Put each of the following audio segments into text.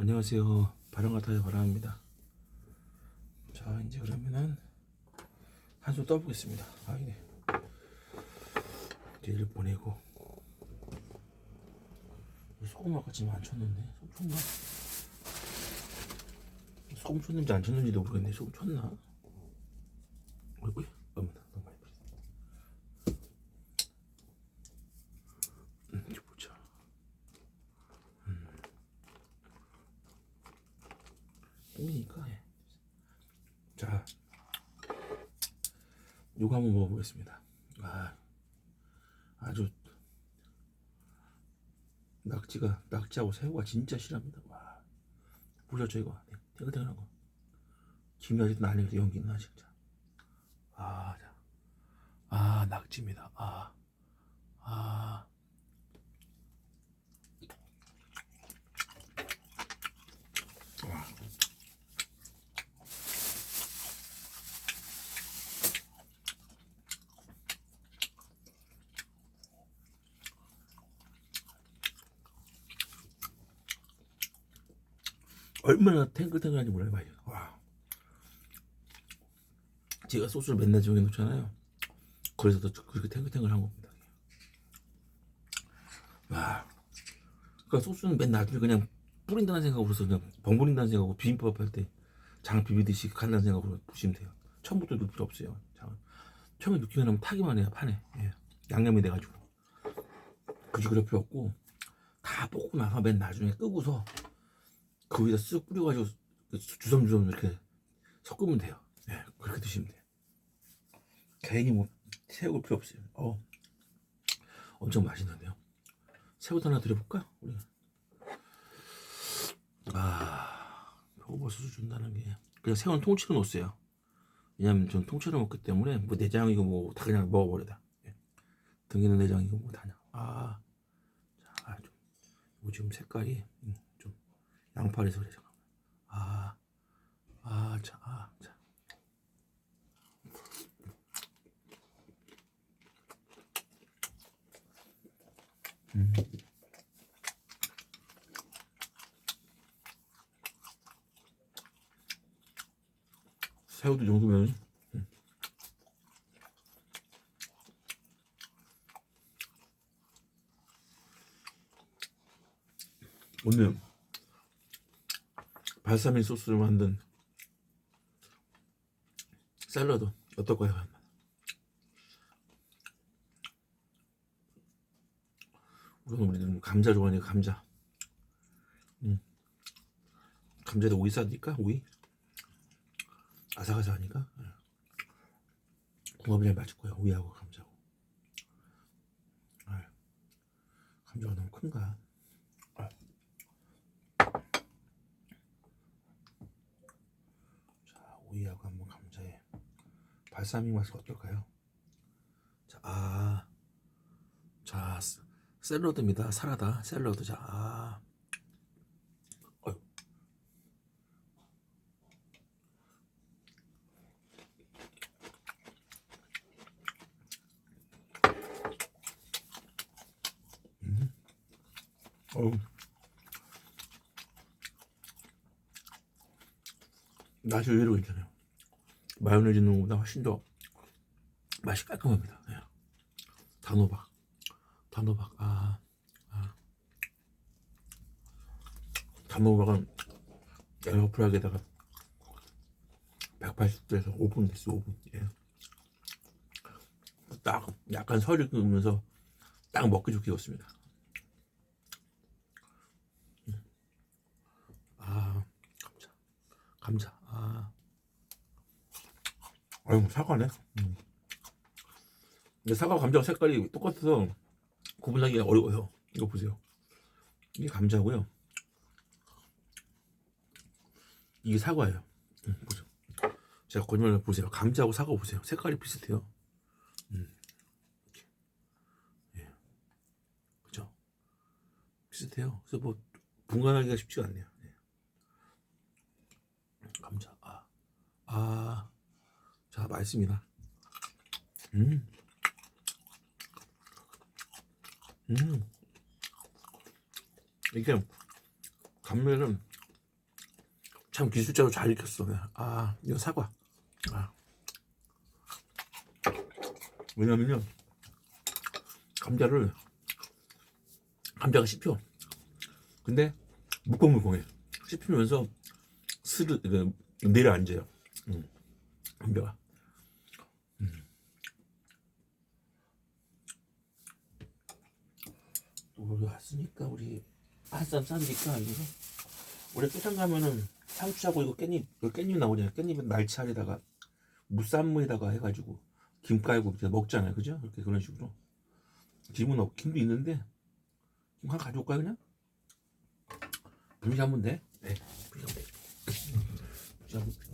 안녕하세요. 바람 같아요. 바람입니다. 자, 이제 그러면은 한숨 떠보겠습니다. 아, 이네. 내일 보내고 소금 아까 지금 안 쳤는데 소금 쳤나? 소금 쳤는지 안 쳤는지도 모르겠네. 소금 쳤나? 어이구, 어머나, 너무 많이 뿌렸어. 음, 이제 보자. 똥이니까 예. 자 요거 한번 먹어보겠습니다. 아 아주 낙지가 낙지하고 새우가 진짜 실합니다. 와 보셨죠 이거. 네, 탱글탱글한 거. 아직도 날리고 연기 나 진짜. 아, 자. 아 낙지입니다. 아. 아. 얼마나 탱글탱글한지 몰라요, 봐요. 와. 제가 소스를 맨날 정해 놓잖아요. 그래서 더 그렇게 탱글탱글한 겁니다. 와. 그러니까 소스는 맨 나중에 그냥 뿌린다는 생각으로 서 그냥 벙뿌린다는 생각으로 비빔밥 할 때 장 비비듯이 간다는 생각으로 부시면 돼요. 처음부터 넣을 필요 없어요. 장은. 처음에 넣기만 하면 타기만 해요, 판에. 예. 양념이 돼가지고. 굳이 그럴 필요 없고, 다 볶고 나서 맨 나중에 끄고서 그 위에다 쓱 뿌려가지고 주섬주섬 이렇게 섞으면 돼요. 예, 그렇게 드시면 돼요. 괜히 뭐 새우 필요 없어요. 어, 엄청 맛있는데요. 새우도 하나 드려볼까? 우리. 아, 표고버섯을 준다는 게 그냥 새우는 통째로 넣었어요. 왜냐면 전 통째로 먹기 때문에 뭐 내장이고 뭐 다 그냥 먹어버려다. 예. 등에는 내장이고 뭐 다냐. 아, 자, 좀, 요 지금 색깔이 음, 좀 양파래서 그래 잠깐만. 아, 아, 자, 아, 자. 음. 새우도 이 정도면 음. 오늘 발사믹 소스를 만든 샐러드 어떨까요? 우선 우리는 감자 좋아하니까 감자. 음. 감자에다 오이 싸니까 오이. 아삭아삭하니까. 예. 궁합이 맛있고요. 오이하고 감자하고. 아, 감자가 너무 큰가? 아. 자, 오이하고 한번 감자에 발사믹 맛이 어떨까요? 자, 아, 자, 스- 샐러드입니다. 사라다 샐러드. 자, 아. 어휴. 음. 어우. 맛이 의외로 괜찮아요. 마요네즈 넣은 것보다 훨씬 더 맛이 깔끔합니다. 예. 단호박. 단호박, 아, 아. 단호박은 에어프라이기에다가 180도에서 5분 됐어, 5분. 예. 딱 약간 설이 끄면서 딱 먹기 좋게 익었습니다. 음. 아, 감자. 감자, 아. 아유, 사과네. 음. 근데 사과 감자 색깔이 똑같아서 구분하기가 어려워요. 이거 보세요. 이게 감자고요. 이게 사과예요. 음, 보세요. 제가 거짓말 보세요. 감자하고 사과 보세요. 색깔이 비슷해요. 음. 예. 비슷해요. 그래서 뭐 분간하기가 쉽지가 않네요. 예. 감자. 아. 아. 자, 맛있습니다. 음. 음. 이게 감면은 참 기술자로 잘 익혔어. 아, 이거 사과. 아. 왜냐면요, 감자를 감자가 씹혀. 근데 물컹물컹해. 씹히면서 스르 그, 내려앉아요. 음, 감자가. 음. 또 우리 왔으니까 우리 한쌈 싸니까 이거 우리 부산 가면은 상추하고 이거 깻잎 이거 깻잎 나오잖아요. 깻잎은 날치알에다가 무쌈무에다가 해가지고 김 깔고 먹잖아요. 그죠? 이렇게 그런 식으로 김은 없 김도 있는데 김 하나 가져올까요 그냥? 분리하면 돼. 네. 분리하면 돼. 분리하면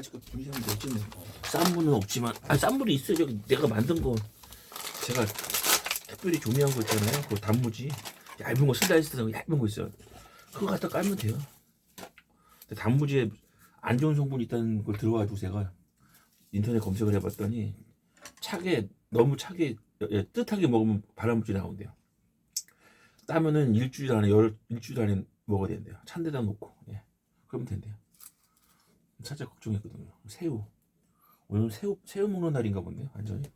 그 분리하면 되지 뭐. 쌈무는 없지만 아 쌈무도 있어요. 저기 내가 만든 거 제가 특별히 조미한 거 있잖아요. 그 단무지 얇은 거 슬라이스 얇은 거 있어요. 그거 갖다 깔면 돼요. 근데 단무지에 안 좋은 성분이 있다는 걸 들어가지고 제가 인터넷 검색을 해봤더니 차게 너무 차게 예, 뜨뜻하게 먹으면 발암물질이 나온대요. 따면은 일주일 안에 열 일주일 안에 먹어야 된대요. 찬 데다 놓고 예. 그러면 된대요. 살짝 걱정했거든요. 새우 오늘 새우 새우 먹는 날인가 본데요. 완전히.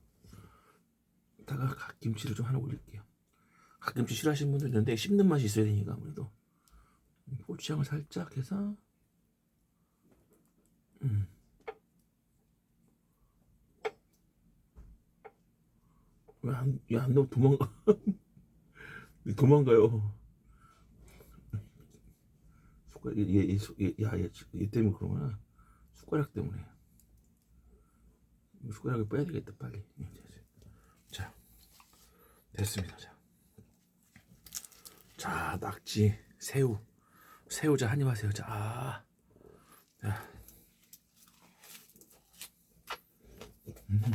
이따가 갓김치를 좀 하나 올릴게요. 갓김치 싫어하시는 분들 있는데 씹는 맛이 있어야 되니까 아무래도 고추장을 살짝 해서 음. 왜안 야, 너 도망가 도망가요. 숟가락 얘, 얘, 얘, 야, 얘, 얘 때문에 그러구나. 숟가락 때문에. 숟가락을 빼야 되겠다 빨리. 자, 됐습니다. 자, 자 낙지, 새우, 새우 자 한입 하세요. 자, 아. 자. 음. 음.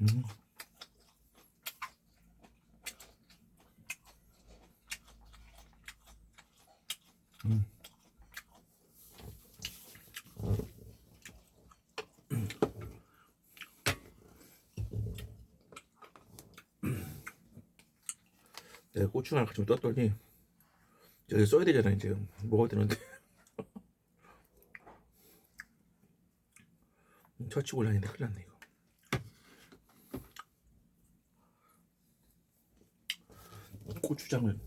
음. 내가 고추랑 같이 떴더니 여기 써야 되잖아 이제. 먹어야 되는데. 처치 곤란인데 큰일 났네 이거. 고추장을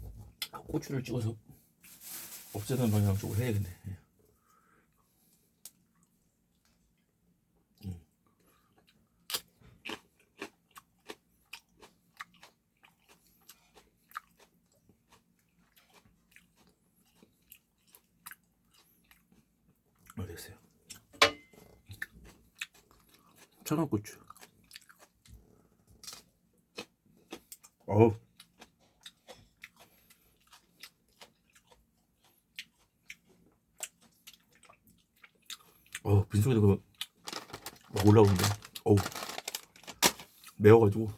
고추를 찍어서 없애는 방향 쪽으로 해야겠네 예. 음. 있어요? 청양고추. 어우. 어, 빈속에도 그, 막 올라오는데. 어우. 매워가지고.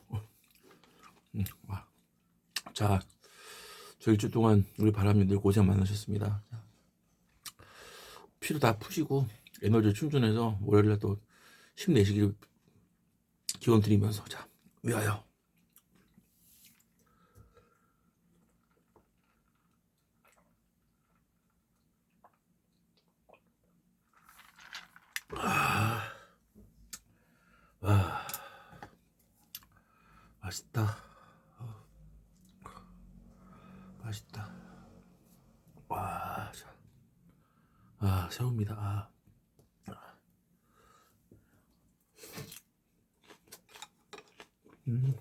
음, 와. 자, 저 일주일 동안 우리 바람님들 고생 많으셨습니다. 피로 다 푸시고 에너지 충전해서 월요일에 또 힘내시길 기원 드리면서 자 위하여 아, 와 맛있다 어. 맛있다 와 자. 아, 새우입니다. 아. 음.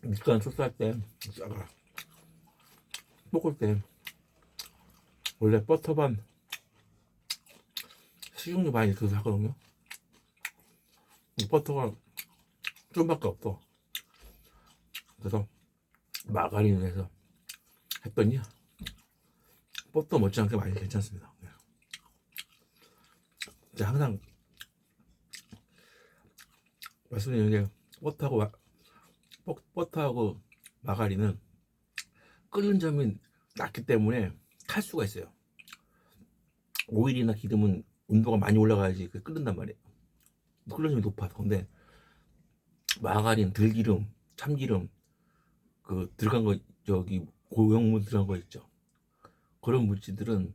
밑간 소스할 때, 싸가. 볶을 때, 원래 버터 반, 식용유 많이 넣어서 하거든요. 이 버터가 좀밖에 없어. 그래서, 마가린을 해서 했더니 버터 못지않게 많이 괜찮습니다. 네. 이제 항상 말씀드리는 게 버- 버터하고 마가린은 끓는 점이 낮기 때문에 탈 수가 있어요. 오일이나 기름은 온도가 많이 올라가야지 그 끓는단 말이에요. 끓는 점이 높아. 근데 마가린, 들기름, 참기름 그 들어간 거 저기 고형물 들어간 거 있죠. 그런 물질들은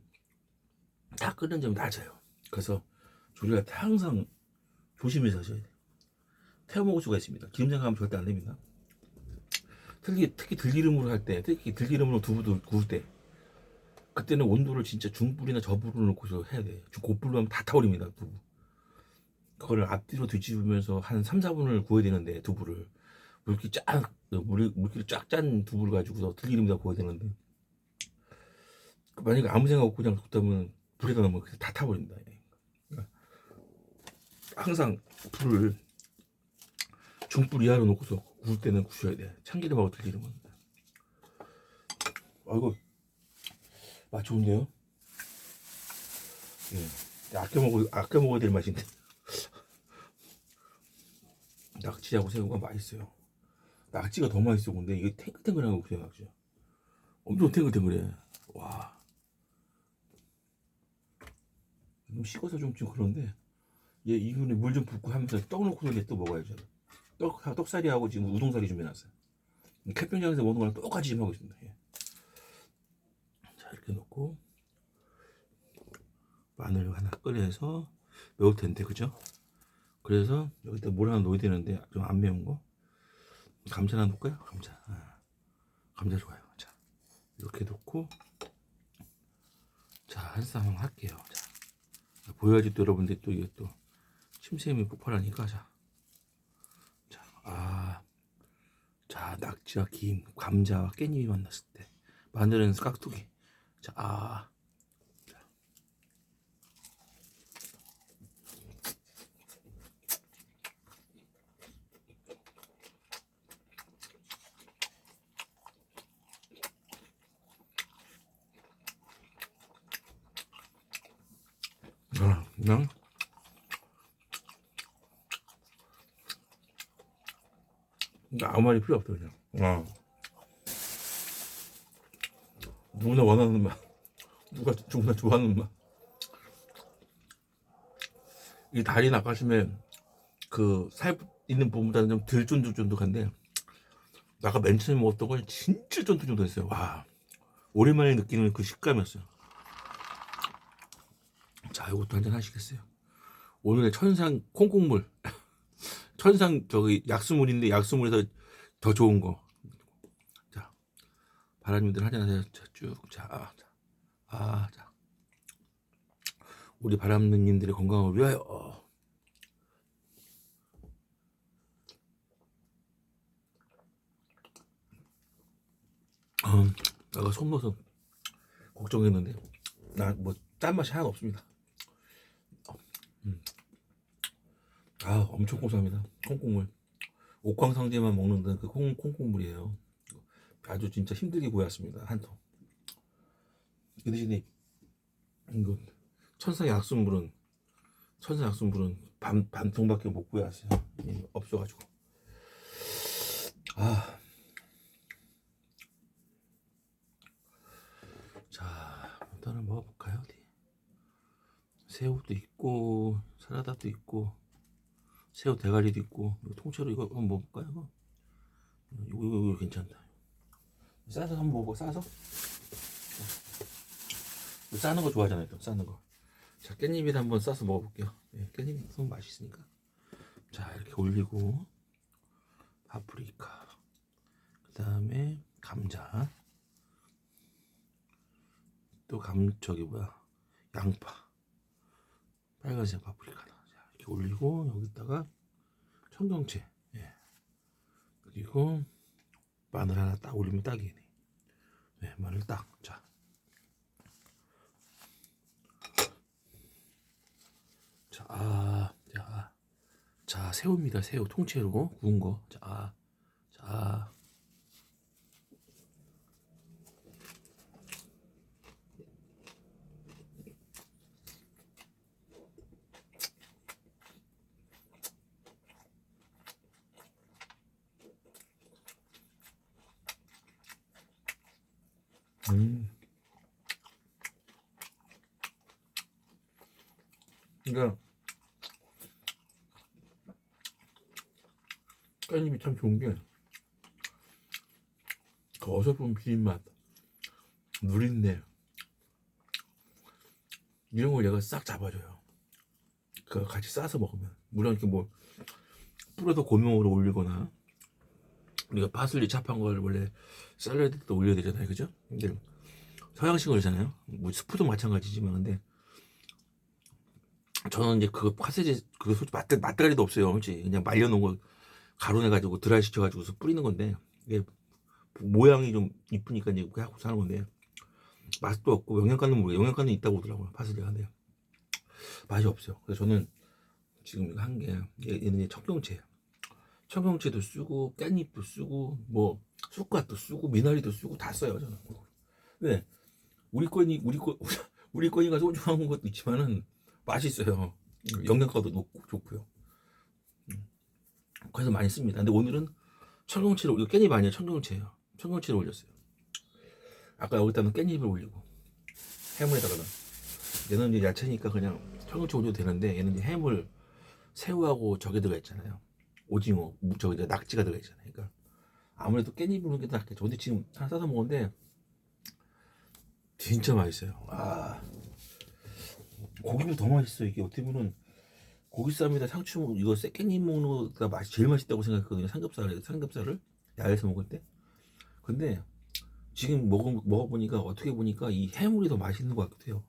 다 끓는 점이 낮아요. 그래서 때 항상 조심해서 하셔야 돼요. 태워 먹을 수가 있습니다. 기름 장가하면 절대 안 됩니다. 특히 특히 들기름으로 할 때, 특히 들기름으로 두부도 구울 때, 그때는 온도를 진짜 중불이나 저불로 놓고서 해야 돼. 중 고불로 하면 다 타버립니다. 두부. 그거를 앞뒤로 뒤집으면서 한 3, 4분을 구워야 되는데 두부를 물기 쫙 물, 물기를 쫙 짠 두부를 가지고서 들기름에다 구워야 되는데 만약에 아무 생각 없고 그냥 굽다면 불에다 넣으면 그냥 다 타버린다. 그러니까 항상 불을 중불 이하로 놓고서 구울 때는 구셔야 돼. 참기름하고 들기름은. 아이고 맛 좋은데요? 예. 아껴 먹어 아껴 먹어야 될 맛인데. 낙지하고 새우가 맛있어요. 낙지가 더 맛있어 근데 이게 탱글탱글하고 그래 낙지. 엄청 탱글탱글해. 와. 좀 식어서 좀, 좀 그런데 얘 이분에 물 좀 붓고 하면서 떡 넣고서 이제 또 먹어야죠. 떡 떡사리하고 지금 우동사리 준비해놨어요. 캠핑장에서 먹는 거랑 똑같이 지금 하고 있습니다. 예. 자 이렇게 넣고 마늘 하나 끓여서 매울 텐데 그죠? 그래서 여기다 물 하나 넣어야 되는데 좀 안 매운 거 감자 하나 넣을까요? 감자. 아, 감자 좋아요. 자 이렇게 넣고. 자 한 쌍 할게요. 자 보여야지 또 여러분들 또 이게 또 침샘이 폭발하니까. 자 자, 아, 자, 낙지와 김, 감자와 깻잎이 만났을 때, 마늘은 깍두기. 자, 아, 아, 그냥 그러니까 아무 말이 필요 없다 그냥. 어. 누구나 원하는 맛, 누가 누구나 좋아하는 맛. 이 다리 나가시면 그살 있는 부분보다는 좀 덜 쫀득쫀득한데 아까 맨 처음에 먹었던 건 진짜 쫀득쫀득했어요. 와 오랜만에 느끼는 그 식감이었어요. 자 이것도 한잔 하시겠어요? 오늘의 천상 콩국물 천상 저기 약수물인데 약수물에서 더 좋은 거. 자, 바라님들 한잔 하세요. 자, 쭉. 자, 자, 아, 자. 우리 바람님들의 건강을 위하여. 음, 내가 손 넣어서 걱정했는데 나 뭐 짠맛이 하나도 없습니다. 음. 아 엄청 고소합니다 콩국물 옥황상제만 먹는 그 콩, 콩국물이에요 아주 진짜 힘들게 구해왔습니다 한 통 그 대신에 이거 천상 약순물은 천상 약순물은 반, 반 통밖에 못 구해왔어요 예, 없어가지고 아. 자, 일단은 먹어볼까요? 어디? 새우도 있고, 사라다도 있고, 새우 대가리도 있고 통째로 이거 한번 먹어볼까요? 이거 이거, 이거, 이거 괜찮다. 싸서 한번 먹어 싸서. 싸는 거 좋아하잖아요, 또 싸는 거. 자 깻잎을 한번 싸서 먹어볼게요. 네, 깻잎 너무 맛있으니까. 자 이렇게 올리고 파프리카, 그 다음에 감자, 또 감 저기 뭐야 양파, 빨간색 파프리카다. 자, 이렇게 올리고 여기다가 청경채, 예. 그리고 마늘 하나 딱 올리면 딱이네. 네, 마늘 딱. 자. 자, 아, 자, 자, 새우입니다. 새우 통째로 구운 거. 자, 자. 음. 그러니까 깻잎이 참 좋은 게 그 어설픈 비린맛, 누린내 이런 걸 얘가 싹 잡아줘요. 그 같이 싸서 먹으면 물론 이렇게 뭐 뿌려서 고명으로 올리거나 우리가 파슬리 잡한 걸 원래 샐러드 때도 올려야 되잖아요, 그죠? 근데 서양식으로 하잖아요. 뭐 스프도 마찬가지지만 근데 저는 이제 그 파세지 그 솔직히 맛 맛다리도 없어요, 그렇지? 그냥 말려놓은 거 가루내 가지고 드라이 시켜가지고서 뿌리는 건데 이게 모양이 좀 이쁘니까 이제 그렇게 하고 사는 건데 맛도 없고 영양가는 모르 영양가는 있다고 그러더라고요 파슬리가 근데 맛이 없어요. 그래서 저는 지금 한게 얘는 청경채 청경채도 쓰고 깻잎도 쓰고 뭐 쑥갓도 쓰고 미나리도 쓰고 다 써요 저는. 네 우리 거니 우리 거 우리 거니가 소중한 것도 있지만은 맛있어요. 영양가도 높고 좋고요. 음. 그래서 많이 씁니다. 근데 오늘은 청경채를 이거 깻잎 아니에요 청경채예요. 청경채를 올렸어요. 아까 여기다는 깻잎을 올리고 해물에다가는 얘는 이제 야채니까 그냥 청경채 올려도 되는데 얘는 이제 해물 새우하고 저게 들어가 있잖아요. 오징어, 무- 저기 낙지가 들어가 있잖아요. 그러니까 아무래도 깻잎 넣는 게 낫겠죠. 근데 지금 하나 싸서 먹었는데 진짜 맛있어요. 아 고기도 더 맛있어 이게 어떻게 보면 고기쌈에다 상추 먹- 이거 새 깻잎 먹는 거가 맛이 제일 맛있다고 생각했거든요. 삼겹살 삼겹살을 야외에서 먹을 때. 근데 지금 먹어 먹어 보니까 어떻게 보니까 이 해물이 더 맛있는 것 같아요.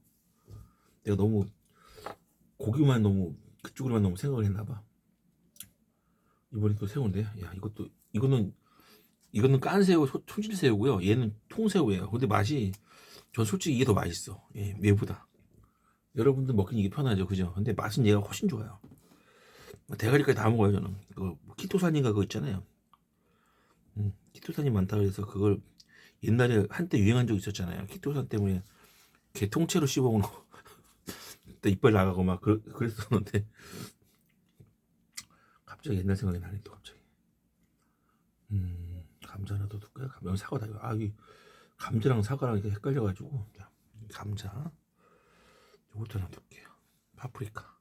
내가 너무 고기만 너무 그쪽으로만 너무 생각을 했나 봐. 이번에 또 새우인데, 야 이것도 이거는 이거는 깐 새우, 소- 총질 새우고요. 얘는 통 새우예요. 근데 맛이 전 솔직히 이게 더 맛있어. 예, 얘보다. 여러분들 먹긴 이게 편하죠, 그죠? 근데 맛은 얘가 훨씬 좋아요. 대가리까지 다 먹어요, 저는. 그 키토산인가 그거 있잖아요. 음, 키토산이 많다 그래서 그걸 옛날에 한때 유행한 적 있었잖아요. 키토산 때문에 개 통째로 씹어먹는 거. 이빨 나가고 막 그, 그랬었는데 갑자기 옛날 생각이 나네 또 갑자기. 음 감자 하나 더 둘까요? 감자 사과다. 아이 감자랑 사과랑 이렇게 헷갈려가지고 자, 감자 요것도 하나 둘게요. 파프리카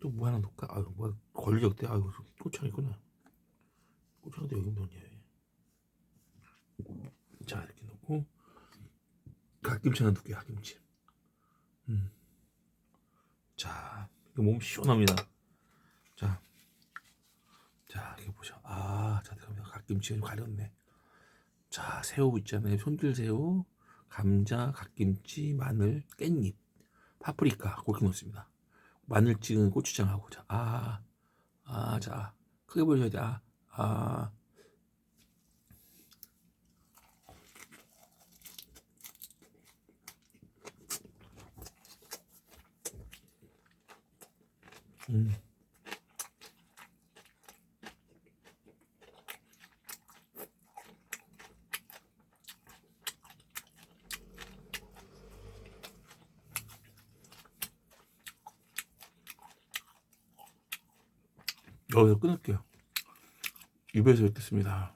또 뭐 하나 넣을까? 아유 뭐 걸리적대 아유 고창이구나. 고창도 여기 뭐냐? 자 이렇게 넣고 갓김치 하나 둘게요 갓김치 음. 자 이거 몸 시원합니다 자, 자 이렇게 보셔 아 자 들어가면 갓김치가 좀 가렸네 자 새우 있잖아요 손질새우 감자 갓김치 마늘 깻잎 파프리카 그렇게 넣습니다 마늘 찍은 고추장하고 자 아 아 자 크게 보셔야 돼 아 아. 음. 여기서 끊을게요. 입에서 뵙겠습니다.